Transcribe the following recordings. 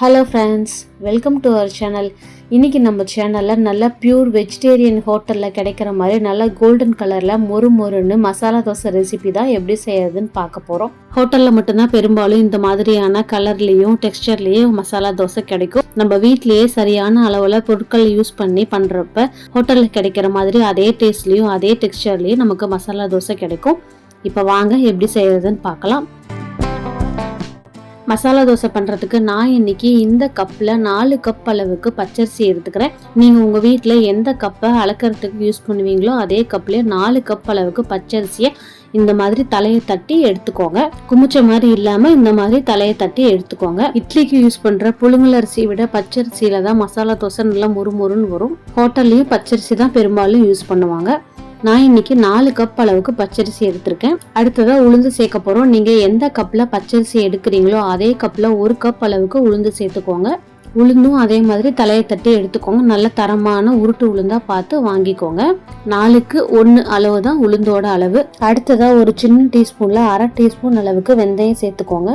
Hello friends welcome to our channel இன்னைக்கு நம்ம சேனலில் நல்ல பியூர் வெஜிடேரியன் ஹோட்டலில் கிடைக்கிற மாதிரி நல்ல கோல்டன் கலரில் மொறு மொறுன்னு மசாலா தோசை ரெசிபி தான் எப்படி செய்யறதுன்னு பார்க்க போகிறோம் ஹோட்டலில் மட்டும்தான் பெரும்பாலும் இந்த மாதிரியான கலர்லேயும் டெக்ஸ்டர்லேயும் மசாலா தோசை கிடைக்கும். நம்ம வீட்லேயே சரியான அளவில் பொருட்கள் யூஸ் பண்ணி பண்ணுறப்ப ஹோட்டலில் கிடைக்கிற மாதிரி அதே டேஸ்ட்லேயும் அதே டெக்ஸ்டர்லேயும் நமக்கு மசாலா தோசை கிடைக்கும். இப்போ வாங்க எப்படி செய்யறதுன்னு பார்க்கலாம். மசாலா தோசை பண்ணுறதுக்கு நான் இன்னைக்கு இந்த கப்பில் நாலு கப் அளவுக்கு பச்சரிசி எடுத்துக்கிறேன். நீங்கள் உங்கள் வீட்டில் எந்த கப்பை அளக்கிறதுக்கு யூஸ் பண்ணுவீங்களோ அதே கப்லேயே நாலு கப் அளவுக்கு பச்சரிசியை இந்த மாதிரி தலையை தட்டி எடுத்துக்கோங்க. குமிச்ச மாதிரி இல்லாமல் இந்த மாதிரி தலையை தட்டி எடுத்துக்கோங்க. இட்லிக்கு யூஸ் பண்ணுற புழுங்கலரிசி விட பச்சரிசியில் தான் மசாலா தோசை நல்லா முறுமுறுன்னு வரும். ஹோட்டல்லையும் பச்சரிசி தான் பெரும்பாலும் யூஸ் பண்ணுவாங்க. நான் இன்னைக்கு நாலு கப் அளவுக்கு பச்சரிசி எடுத்திருக்கேன். அடுத்ததாக உளுந்து சேர்க்க போகிறோம் நீங்கள் எந்த கப்பில் பச்சரிசி எடுக்கிறீங்களோ அதே கப்பில் ஒரு கப் அளவுக்கு உளுந்து சேர்த்துக்கோங்க. உளுந்தும் அதே மாதிரி தலையை தட்டி எடுத்துக்கோங்க. நல்ல தரமான உருட்டு உளுந்தா பார்த்து வாங்கிக்கோங்க. நாலுக்கு ஒன்று அளவு தான் உளுந்தோட அளவு. அடுத்ததாக ஒரு சின்ன டீஸ்பூனில் அரை டீஸ்பூன் அளவுக்கு வெந்தயம் சேர்த்துக்கோங்க.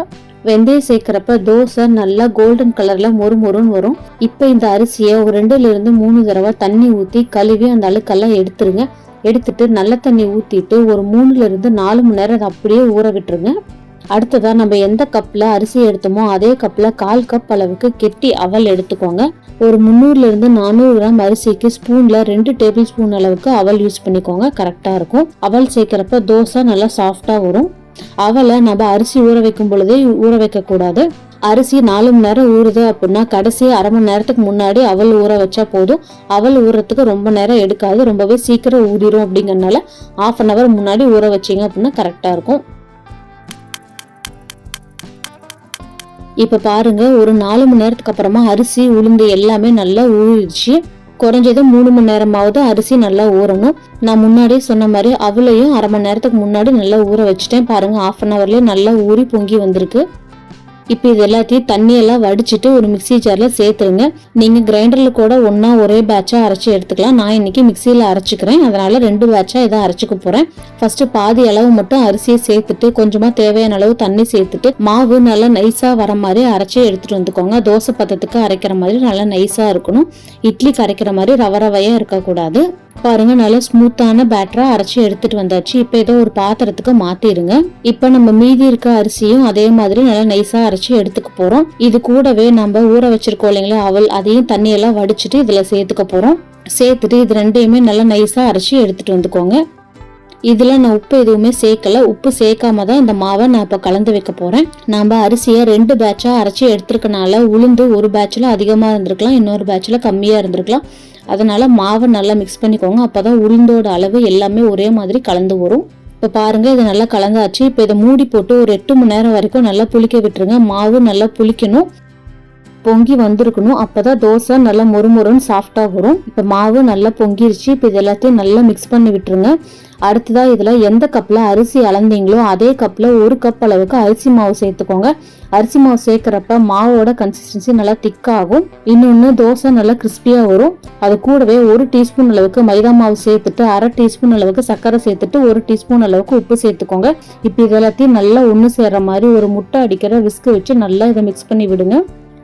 வெந்தயம் சேர்க்குறப்ப தோசை நல்லா கோல்டன் கலரில் மொறு மொறுன்னு வரும். இப்போ இந்த அரிசியை ஒரு ரெண்டுலேருந்து மூணு தடவை தண்ணி ஊற்றி கழுவி அந்த அழுக்கெல்லாம் எடுத்துருங்க. எடுத்துட்டு நல்ல தண்ணி ஊற்றிட்டு ஒரு மூணுல இருந்து நாலு மணி நேரம் அதை அப்படியே ஊற விட்டுருங்க. அடுத்ததாக நம்ம எந்த கப்பில் அரிசி எடுத்தோமோ அதே கப்பில் கால் கப் அளவுக்கு கெட்டி அவல் எடுத்துக்கோங்க. ஒரு முந்நூறுலேருந்து நானூறு கிராம் அரிசிக்கு ஸ்பூனில் ரெண்டு டேபிள் ஸ்பூன் அளவுக்கு அவல் யூஸ் பண்ணிக்கோங்க. கரெக்டாக இருக்கும். அவல் சேர்க்குறப்ப தோசை நல்லா சாஃப்டாக வரும். அவளை நம்ம அரிசி ஊற வைக்கும் பொழுதே ஊற வைக்கக்கூடாது அரிசி நாலு மணி நேரம் ஊறுது அப்படின்னா கடைசி அரை மணி நேரத்துக்கு முன்னாடி அவள் ஊற வச்சா போதும். அவள் ஊறத்துக்கு ரொம்ப நேரம் எடுக்காது. ரொம்பவே சீக்கிரம் ஊறிடும் அப்படிங்கறனால ஆஃப் அன் ஹவர் முன்னாடி ஊற வச்சீங்க அப்படின்னா கரெக்டாக இருக்கும். இப்போ பாருங்க ஒரு நாலு மணி நேரத்துக்கு அப்புறமா அரிசி உளுந்து எல்லாமே நல்லா ஊறிடுச்சு. குறைஞ்சது மூணு மணி நேரமாவது அரிசி நல்லா ஊறணும். நான் முன்னாடியே சொன்ன மாதிரி அவளையும் அரை மணி நேரத்துக்கு முன்னாடி நல்லா ஊற வச்சுட்டேன். பாருங்க ஆஃப் அன் ஹவர்லேயே நல்லா ஊறி பொங்கி வந்திருக்கு. இப்போ இது எல்லாத்தையும் தண்ணியெல்லாம் வடிச்சிட்டு ஒரு மிக்சி ஜாரில் சேர்த்துருங்க. நீங்கள் கிரைண்டரில் கூட ஒன்றா ஒரே பேட்சாக அரைச்சி எடுத்துக்கலாம். நான் இன்னைக்கு மிக்சியில் அரைச்சிக்கிறேன். அதனால் ரெண்டு பேட்சாக இதை அரைச்சிக்க போகிறேன் ஃபஸ்ட்டு பாதி அளவு மட்டும் அரிசியை சேர்த்துட்டு கொஞ்சமாக தேவையான அளவு தண்ணி சேர்த்துட்டு மாவு நல்லா நைஸாக வர மாதிரி அரைச்சி எடுத்துகிட்டு வந்துக்கோங்க. தோசை பத்தத்துக்கு அரைக்கிற மாதிரி நல்லா நைஸாக இருக்கணும். இட்லிக்கு அரைக்கிற மாதிரி ரவ ரவையாக இருக்கக்கூடாது. பாருங்க நல்லா ஸ்மூத்தான பேட்டரா அரைச்சி எடுத்துட்டு வந்தாச்சு. இப்போ ஏதோ ஒரு பாத்திரத்துக்கு மாத்திருங்க இப்போ நம்ம மீதி இருக்க அரிசியும் அதே மாதிரி நல்லா நைஸா அரைச்சி எடுத்துக்க போறோம். இது கூடவே நம்ம ஊற வச்சிருக்கோம் இல்லைங்களா அவள் அதையும் தண்ணியெல்லாம் வடிச்சிட்டு இதுல சேர்த்துக்க போறோம். சேர்த்துட்டு இது ரெண்டையுமே நல்லா நைஸா அரைச்சி எடுத்துட்டு வந்துக்கோங்க. இதில் நான் உப்பு எதுவுமே சேர்க்கல. உப்பு சேர்க்காம தான் இந்த மாவை நான் இப்போ கலந்து வைக்க போகிறேன் நம்ம அரிசியை ரெண்டு பேட்சாக அரைச்சி எடுத்துருக்கனால உளுந்து ஒரு பேட்சில் அதிகமாக இருந்திருக்கலாம். இன்னொரு பேட்சில் கம்மியாக இருந்திருக்கலாம். அதனால் மாவை நல்லா மிக்ஸ் பண்ணிக்கோங்க. அப்போ தான் உளுந்தோட அளவு எல்லாமே ஒரே மாதிரி கலந்து வரும். இப்போ பாருங்கள் இது நல்லா கலந்தாச்சு. இப்போ இதை மூடி போட்டு ஒரு எட்டு மணி நேரம் வரைக்கும் நல்லா புளிக்க விட்டுருங்க. மாவு நல்லா புளிக்கணும். பொங்கி வந்திருக்கணும். அப்பதான் தோசை நல்லா மொறுமொறுன்னு சாஃப்டா வரும். இப்போ மாவு நல்லா பொங்கிருச்சு. இப்போ இது எல்லாத்தையும் நல்லா மிக்ஸ் பண்ணி விட்டுருங்க. அடுத்ததா இதுல எந்த கப்ல அரிசி அளந்தீங்களோ அதே கப்ல ஒரு கப் அளவுக்கு அரிசி மாவு சேர்த்துக்கோங்க. அரிசி மாவு சேர்க்கிறப்ப மாவோட கன்சிஸ்டன்சி நல்லா திக்காகும் இன்னொன்று தோசை நல்லா கிறிஸ்பியா வரும். அது கூடவே ஒரு டீஸ்பூன் அளவுக்கு மைதா மாவு சேர்த்துட்டு அரை டீஸ்பூன் அளவுக்கு சர்க்கரை சேர்த்துட்டு ஒரு டீஸ்பூன் அளவுக்கு உப்பு சேர்த்துக்கோங்க. இப்போ இது எல்லாத்தையும் நல்லா ஒன்று சேர்ற மாதிரி ஒரு முட்டை அடிக்கிற விஸ்கு வச்சு நல்லா இதை மிக்ஸ் பண்ணி விடுங்க.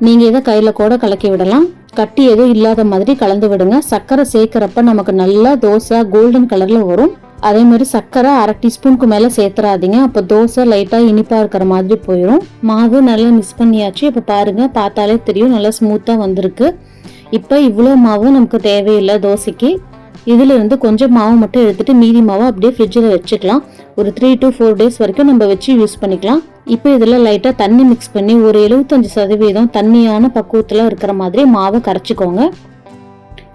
நீங்கள் இதை கையில் கூட கலக்கி விடலாம். கட்டி எதுவும் இல்லாத மாதிரி கலந்து விடுங்க. சர்க்கரை சேர்க்குறப்ப நமக்கு நல்லா தோசை கோல்டன் கலரில் வரும். அதே மாதிரி சர்க்கரை அரை டீஸ்பூனுக்கு மேலே சேர்த்துறாதீங்க. அப்போ தோசை லைட்டாக இனிப்பாக இருக்கிற மாதிரி போயிடும் மாவு நல்லா மிக்ஸ் பண்ணியாச்சு. இப்போ பாருங்கள் பார்த்தாலே தெரியும். நல்லா ஸ்மூத்தாக வந்திருக்கு. இப்போ இவ்வளோ மாவும் நமக்கு தேவையில்லை தோசைக்கு. இதிலிருந்து கொஞ்சம் மாவு மட்டும் எடுத்துட்டு மீதி மாவை அப்படியே ஃப்ரிட்ஜில் வச்சுக்கலாம் ஒரு த்ரீ டு ஃபோர் டேஸ் வரைக்கும் நம்ம வச்சு யூஸ் பண்ணிக்கலாம். இப்போ இதில் லைட்டாக தண்ணி மிக்ஸ் பண்ணி ஒரு எழுபத்தஞ்சு சதவீதம் தண்ணியான பக்குவத்தில் இருக்கிற மாதிரி மாவை கரைச்சிக்கோங்க.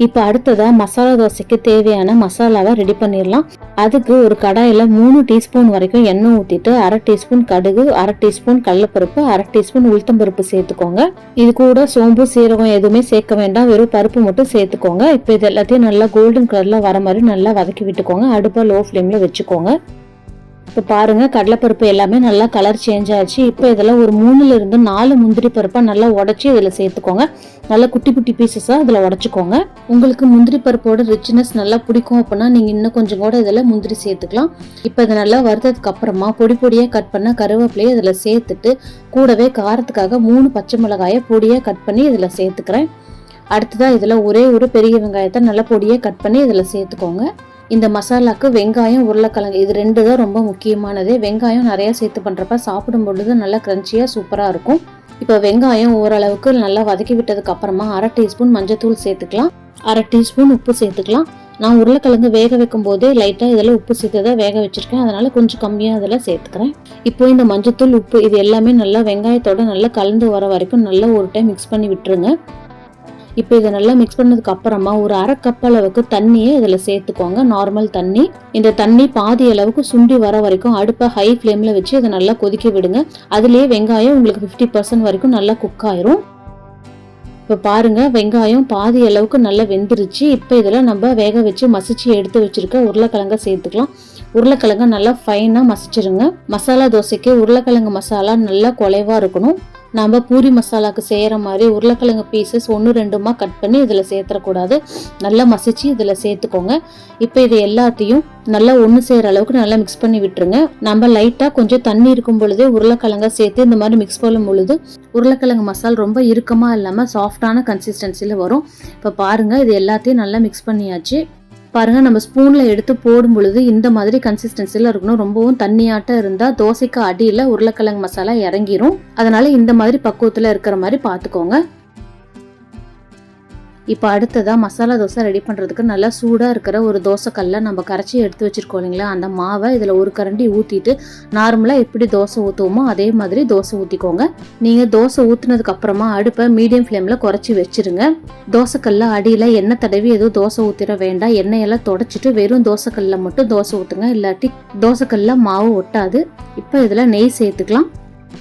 இப்போ அடுத்ததாக மசாலா தோசைக்கு தேவையான மசாலாவை ரெடி பண்ணிடலாம். அதுக்கு ஒரு கடாயில் மூணு டீஸ்பூன் வரைக்கும் எண்ணெய் ஊற்றிட்டு அரை டீஸ்பூன் கடுகு அரை டீஸ்பூன் கடலப்பருப்பு அரை டீஸ்பூன் உளுத்தம்பருப்பு சேர்த்துக்கோங்க. இது கூட சோம்பு சீரகம் எதுவுமே சேர்க்க வேண்டாம். வெறும் பருப்பு மட்டும் சேர்த்துக்கோங்க. இப்போ இது எல்லாத்தையும் நல்லா கோல்டன் கலரில் வர மாதிரி நல்லா வதக்கி விட்டுக்கோங்க. அடுப்பை லோ ஃப்ளேமில் வச்சுக்கோங்க. இப்போ பாருங்கள் கடலைப்பருப்பு எல்லாமே நல்லா கலர் சேஞ்ச் ஆச்சு. இப்போ இதில் ஒரு மூணுலேருந்து நாலு முந்திரி பருப்பாக நல்லா உடச்சி இதில் சேர்த்துக்கோங்க. நல்லா குட்டி குட்டி பீசஸாக இதில் உடச்சிக்கோங்க. உங்களுக்கு முந்திரி பருப்போட ரிச்னஸ் நல்லா பிடிக்கும் அப்படின்னா நீங்கள் இன்னும் கொஞ்சம் கூட இதில் முந்திரி சேர்த்துக்கலாம். இப்போ இதை நல்லா வறுத்ததுக்கு அப்புறமா பொடி பொடியாக கட் பண்ண கருவேப்பிலையை இதில் சேர்த்துட்டு கூடவே காரத்துக்காக மூணு பச்சை மிளகாயை பொடியாக கட் பண்ணி இதில் சேர்த்துக்கிறேன். அடுத்ததாக இதில் ஒரே ஒரு பெரிய வெங்காயத்தை நல்லா பொடியாக கட் பண்ணி இதில் சேர்த்துக்கோங்க. இந்த மசாலாக்கு வெங்காயம் உருளைக்கிழங்கு இது ரெண்டு தான் ரொம்ப முக்கியமானது. வெங்காயம் நிறையா சேர்த்து பண்ணுறப்ப சாப்பிடும் பொழுது நல்லா க்ரன்ச்சியாக சூப்பராக இருக்கும். இப்போ வெங்காயம் ஓரளவுக்கு நல்லா வதக்கி விட்டதுக்கு அப்புறமா அரை டீஸ்பூன் மஞ்சத்தூள் சேர்த்துக்கலாம். அரை டீஸ்பூன் உப்பு சேர்த்துக்கலாம். நான் உருளைக்கிழங்கு வேக வைக்கும் போதே லைட்டாக இதில் உப்பு சேர்த்து தான் வேக வச்சுருக்கேன். அதனால் கொஞ்சம் கம்மியாக இதில் சேர்த்துக்கிறேன். இப்போ இந்த மஞ்சத்தூள் உப்பு இது எல்லாமே நல்லா வெங்காயத்தோட நல்லா கலந்து வர வரைக்கும் நல்லா ஒரு டைம் மிக்ஸ் பண்ணி விட்டுருங்க. இப்போ இதை நல்லா மிக்ஸ் பண்ணதுக்கு அப்புறமா ஒரு அரை கப் அளவுக்கு தண்ணியை இதில் சேர்த்துக்கோங்க. நார்மல் தண்ணி. இந்த தண்ணி பாதி அளவுக்கு சுண்டி வர வரைக்கும் அடுப்பை ஹை ஃப்ளேமில் வச்சு இதை நல்லா கொதிக்க விடுங்க. அதுலேயே வெங்காயம் உங்களுக்கு ஃபிஃப்டி பர்சன்ட் வரைக்கும் நல்லா குக் ஆயிரும். இப்போ பாருங்க வெங்காயம் பாதி அளவுக்கு நல்லா வெந்துருச்சு. இப்போ இதில் நம்ம வேக வச்சு மசிச்சு எடுத்து வச்சிருக்க உருளைக்கிழங்க சேர்த்துக்கலாம். உருளைக்கிழங்க நல்லா ஃபைனாக மசிச்சிருங்க. மசாலா தோசைக்கு உருளைக்கிழங்கு மசாலா நல்லா குலைவாக இருக்கணும். நம்ம பூரி மசாலாவுக்கு செய்கிற மாதிரி உருளைக்கிழங்கு பீசஸ் ஒன்று ரெண்டுமா கட் பண்ணி இதில் சேர்த்துடக்கூடாது. நல்லா மசிச்சு இதில் சேர்த்துக்கோங்க. இப்போ இது எல்லாத்தையும் நல்லா ஒன்று செய்கிற அளவுக்கு நல்லா மிக்ஸ் பண்ணி விட்டுருங்க. நம்ம லைட்டாக கொஞ்சம் தண்ணி இருக்கும் பொழுதே உருளைக்கிழங்க சேர்த்து இந்த மாதிரி மிக்ஸ் பண்ணும் பொழுது உருளைக்கிழங்கு மசால் ரொம்ப இறுக்கமாக இல்லாமல் சாஃப்டான கன்சிஸ்டன்சியில் வரும். இப்போ பாருங்கள் இது எல்லாத்தையும் நல்லா மிக்ஸ் பண்ணியாச்சு. பாருங்க நம்ம ஸ்பூன்ல எடுத்து போடும் பொழுது இந்த மாதிரி கன்சிஸ்டன்சில இருக்கணும். ரொம்பவும் தண்ணியாட்டம் இருந்தா தோசைக்கு அடியில உருளைக்கிழங்கு மசாலா இறங்கிரும். அதனால இந்த மாதிரி பக்குவத்துல இருக்கிற மாதிரி பாத்துக்கோங்க. இப்போ அடுத்ததாக மசாலா தோசை ரெடி பண்ணுறதுக்கு நல்லா சூடாக இருக்கிற ஒரு தோசைக்கல்ல நம்ம கரைச்சி எடுத்து வச்சுருக்கோம் இல்லைங்களா? அந்த மாவை இதில் ஒரு கரண்டி ஊற்றிட்டு நார்மலாக எப்படி தோசை ஊற்றுவோமோ அதே மாதிரி தோசை ஊற்றிக்கோங்க நீங்கள் தோசை ஊற்றுனதுக்கப்புறமா அடுப்பை மீடியம் ஃப்ளேமில் குறைச்சி வச்சிருங்க. தோசைக்கல்ல அடியில் எண்ணெய் தடவி எதுவும் தோசை ஊற்றிட வேண்டாம். எண்ணெயெல்லாம் தொடச்சிட்டு வெறும் தோசைக்கல்ல மட்டும் தோசை ஊற்றுங்க இல்லாட்டி தோசைக்கல்ல மாவு ஒட்டாது. இப்போ இதில் நெய் சேர்த்துக்கலாம்.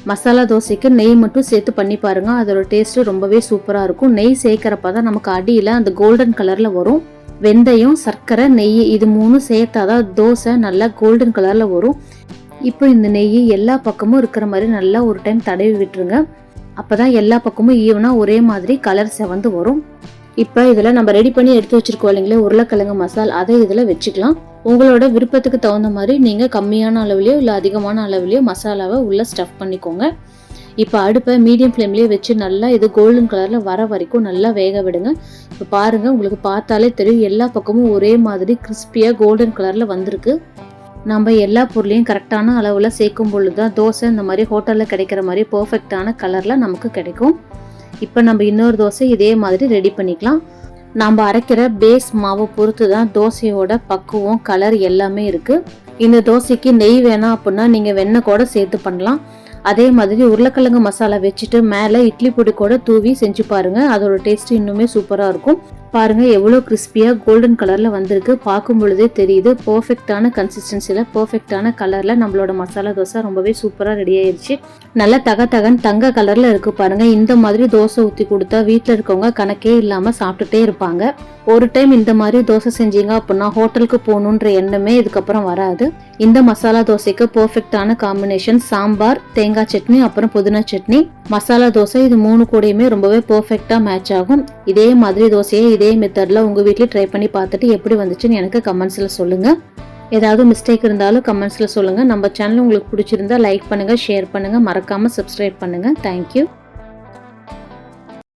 மசாலா தோசைக்கு நெய் மட்டும் சேர்த்து பண்ணி பாருங்கள் அதோட டேஸ்ட்டு ரொம்பவே சூப்பராக இருக்கும். நெய் சேர்க்குறப்ப தான் நமக்கு அடியில் அந்த கோல்டன் கலரில் வரும். வெந்தயம் சர்க்கரை நெய் இது மூணு சேர்த்தாதான் தோசை நல்லா கோல்டன் கலரில் வரும். இப்போ இந்த நெய் எல்லா பக்கமும் இருக்கிற மாதிரி நல்லா ஒரு டைம் தடவி விட்டுருங்க. அப்போ தான் எல்லா பக்கமும் ஈவனாக ஒரே மாதிரி கலர் செவந்து வரும். இப்போ இதில் நம்ம ரெடி பண்ணி எடுத்து வச்சிருக்கோம் இல்லைங்களே உருளைக்கிழங்கு மசால் அதை இதில் வச்சுக்கலாம். உங்களோட விருப்பத்துக்கு தகுந்த மாதிரி நீங்கள் கம்மியான அளவுலையோ இல்லை அதிகமான அளவுலையோ மசாலாவை உள்ளே ஸ்டஃப் பண்ணிக்கோங்க. இப்போ அடுப்பை மீடியம் ஃப்ளேம்லேயே வச்சு நல்லா இது கோல்டன் கலரில் வர வரைக்கும் நல்லா வேக விடுங்க. இப்போ பாருங்கள் உங்களுக்கு பார்த்தாலே தெரியும் எல்லா பக்கமும் ஒரே மாதிரி கிறிஸ்பியாக கோல்டன் கலரில் வந்திருக்கு. நம்ம எல்லா பொருளையும் கரெக்டான அளவில் சேர்க்கும் பொழுது தான் தோசை இந்த மாதிரி ஹோட்டலில் கிடைக்கிற மாதிரி பர்ஃபெக்டான கலரில் நமக்கு கிடைக்கும். இப்போ நம்ம இன்னொரு தோசை இதே மாதிரி ரெடி பண்ணிக்கலாம். நம்ம அரைக்கிற பேஸ் மாவை பொறுத்து தான் தோசையோட பக்குவம் கலர் எல்லாமே இருக்குது இந்த தோசைக்கு நெய் வேணாம் அப்படின்னா நீங்கள் வெண்ணெய் கூட சேர்த்து பண்ணலாம். அதே மாதிரி உருளைக்கிழங்கு மசாலா வச்சுட்டு மேலே இட்லி பொடி கூட தூவி செஞ்சு பாருங்கள் அதோட டேஸ்ட் இன்னுமே சூப்பராக இருக்கும். பாருங்க எவ்வளோ கிறிஸ்பியாக கோல்டன் கலரில் வந்திருக்கு. பார்க்கும் பொழுதே தெரியுது பர்ஃபெக்டான கன்சிஸ்டன்சியில் பர்ஃபெக்டான கலரில் நம்மளோட மசாலா தோசை ரொம்பவே சூப்பராக ரெடி ஆயிடுச்சு நல்லா தக தகன் தங்க கலரில் இருக்குது பாருங்கள் இந்த மாதிரி தோசை ஊற்றி கொடுத்தா வீட்டில் இருக்கவங்க கணக்கே இல்லாமல் சாப்பிட்டுட்டே இருப்பாங்க. ஒரு டைம் இந்த மாதிரி தோசை செஞ்சீங்க அப்படின்னா ஹோட்டலுக்கு போகணுன்ற எண்ணமே இதுக்கப்புறம் வராது. இந்த மசாலா தோசைக்கு பர்ஃபெக்டான காம்பினேஷன் சாம்பார் தேங்காய் சட்னி அப்புறம் புதினா சட்னி. மசாலா தோசை இது மூணு கூடயுமே ரொம்பவே பர்ஃபெக்டாக மேட்ச் ஆகும். இதே மாதிரி தோசையை இதே மெத்தடில் உங்கள் வீட்டில் ட்ரை பண்ணி பார்த்துட்டு எப்படி வந்துச்சுன்னு எனக்கு கமெண்ட்ஸில் சொல்லுங்கள் ஏதாவது மிஸ்டேக் இருந்தாலும் கமெண்ட்ஸில் சொல்லுங்கள் நம்ம சேனல் உங்களுக்கு பிடிச்சிருந்தா லைக் பண்ணுங்கள் ஷேர் பண்ணுங்கள் மறக்காமல் சப்ஸ்கிரைப் பண்ணுங்கள் தேங்க்யூ